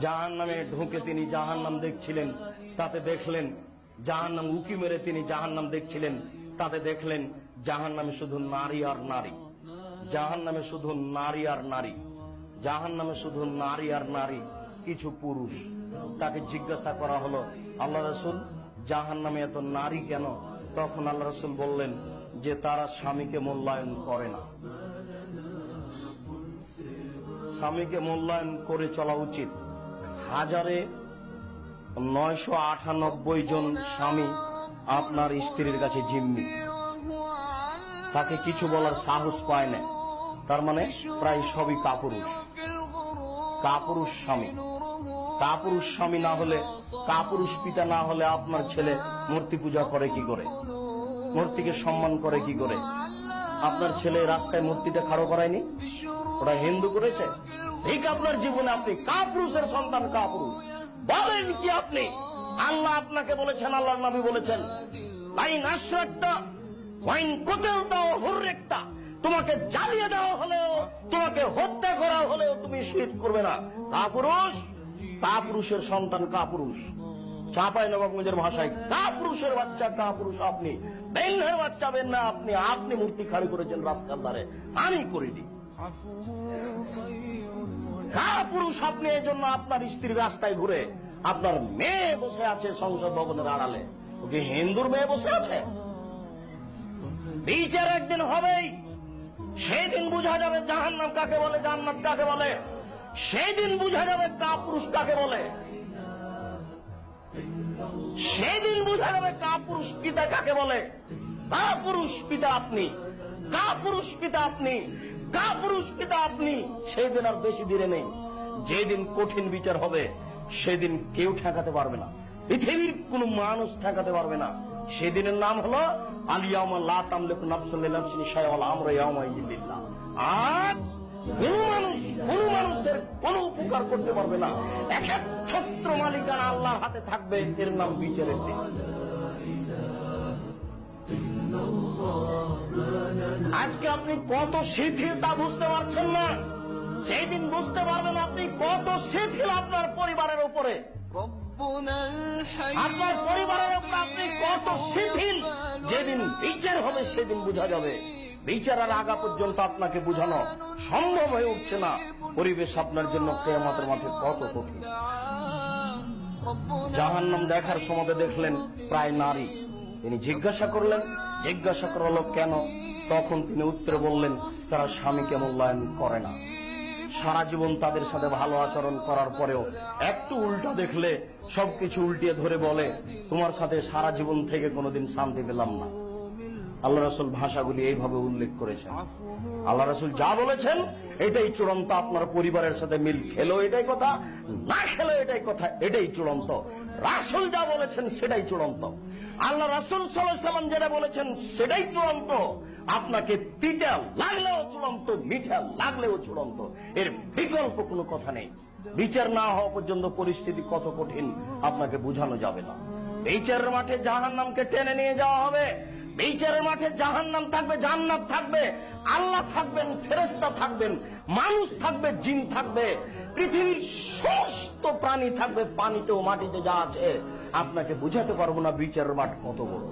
জাহান নামে ঢুকে তিনি জাহান নাম দেখছিলেন, তাতে দেখলেন জাহান নাম উকি মেরে তিনি জাহান নাম দেখছিলেন, তাতে দেখলেন জাহান নামে শুধু নারী আর নারী। জাহান নামে শুধু নারী আর নারী। জাহান নামে শুধু নারী আর নারী, কিছু পুরুষ। তাকে জিজ্ঞাসা করা হলো, আল্লাহ রসুল জাহান নামে এত নারী কেন? তখন আল্লাহ রসুল বললেন যে তারা স্বামীকে মূল্যায়ন করে না। স্বামীকে মূল্যায়ন করে চলা উচিত। হাজারে নয়শো আটানব্বই জন স্বামী আপনার স্ত্রীর কাছে জিম্মি। তাকে কিছু বলার সাহস পায় না। তার মানে প্রায় সবই কাপুরুষ। কাপুরুষ স্বামী। কাপুরুষ স্বামী না হলে, কাপুরুষ পিতা না হলে আপনার ছেলে মূর্তি পূজা করে কি করে? মূর্তিকে সম্মান করে কি করে? আপনার ছেলে রাস্তায় মূর্তিটা খাড়ো করায়নি? ওরা হিন্দু করেছে? ঠিক আপনার জীবনে আপনি কাপুরুষের সন্তান কাপুরুষ। বলেন কি আপনি? আল্লাহ আপনাকে বলেছেন আল্লাহ নবী বলেছেন, লাইন আশ্রয়টা ওয়াইন কোতেল দাও হুররেকটা তোমাকে জ্বালিয়ে দেওয়া হলেও, তোমাকে হত্যা করা হলেও তুমি শহীদ করবে না। কাপুরুষ, কাপুরুষের সন্তান কাপুরুষ। চাপাই নবাবগঞ্জের ভাষায় কাপুরুষের বাচ্চা কাপুরুষ আপনি। বেঙ্গের বাচ্চা বেন না, আপনি আপনি মূর্তি খাড়ি করেছেন রাস্তার ধারে। আমি করিনি। কাপুরুষ আপনি এই জন্য আপনার স্ত্রী রাস্তায় ঘুরে আপনার মেয়ে বসে আছে সংসদ ভবনের আড়ালে। ওকে হিন্দুর মেয়ে বসে আছে? বিচার একদিন হবেই। সেই দিন বোঝা যাবে জাহান্নাম কাকে বলে, জান্নাত কাকে বলে। সেই দিন বোঝা যাবে কাপুরুষ কাকে বলে। সেই দিন বোঝা যাবে কাপুরুষ পিতা কাকে বলে? কাপুরুষ পিতা আপনি। কাপুরুষ পিতা আপনি। কাপুরুষ পিতা আপনি। সেই দিন আর বেশি দিনে নেই। যেদিন কঠিন বিচার হবে, সেদিন কেউ ঠেকাতে পারবে না। পৃথিবীর কোন মানুষ ঠেকাতে পারবে না। সেদিনের নাম হলো আলিয়ামা লা তামলিক নাফসুল্লাহ শায়ওয়ালা আমরা ইয়ামা ইল্লাল্লাহ আজ উদ্ধার করতে পারবে না। এক এক ছত্র মালিকানা আল্লাহর হাতে থাকবে। এর নাম বিচারের দিন। আজকে আপনি কত শিথিল তা বুঝতে পারছেন না। সেই দিন বুঝতে পারবেন আপনি কত শিথিল আপনার পরিবারের উপরে। আপনার পরিবারের উপরে আপনি কত শিথিল বিচার হবে, সেদিন বোঝা যাবে। বিচারের আগা পর্যন্ত আপনাকে বোঝানো সম্ভব হয়ে উঠছে না। পরিবেশ আপনার জন্য কেয়ামতের মাঠে কত কঠিন। জাহান্নাম দেখার সময় দেখলেন প্রায় নারী। তিনি জিজ্ঞাসা করলেন, জিজ্ঞাসা করল কেন? তখন তিনি উত্তরে বললেন, তারা স্বামীকে মূল্যায়ন করে না। সারা জীবন তাদের সাথে ভালো আচরণ করার পরেও একটু উল্টা দেখলে, সবকিছু উল্টিয়ে ধরে বলে, তোমার সাথে সারা জীবন থেকে কোনোদিন শান্তি পেলাম না। আল্লাহ রাসুল ভাষাগুলি এইভাবে উল্লেখ করেছেন। আল্লাহ রাসুল যা বলেছেন, এটাই চূড়ান্ত। আপনার পরিবারের সাথে মিল খেলো, এটাই কথা। না খেলো, এটাই কথা। এটাই চূড়ান্ত। রাসুল যা বলেছেন, সেটাই চূড়ান্ত। আল্লাহ রাসুল সাল্লাম যেটা বলেছেন, সেটাই চূড়ান্ত। আপনাকে তিতা লাগলেও চূড়ান্ত, মিঠা লাগলেও চূড়ান্ত। এর বিকল্প কোনো কথা নেই। বিচার না হওয়া পর্যন্ত পরিস্থিতি কত কঠিন, আপনাকে বোঝানো যাবে না। বিচারের মাঠে জাহান নামকে টেনে নিয়ে যাওয়া হবে। বিচারের মাঠে জাহান নাম থাকবে, জান্নাত থাকবে, আল্লাহ থাকবেন ফেরেস্তা থাকবেন, মানুষ থাকবে, জিন থাকবে, পৃথিবীর সমস্ত প্রাণী থাকবে পানিতে ও মাটিতে যা আছে। আপনাকে বুঝাতে পারব না বিচারের মাঠ কত বড়।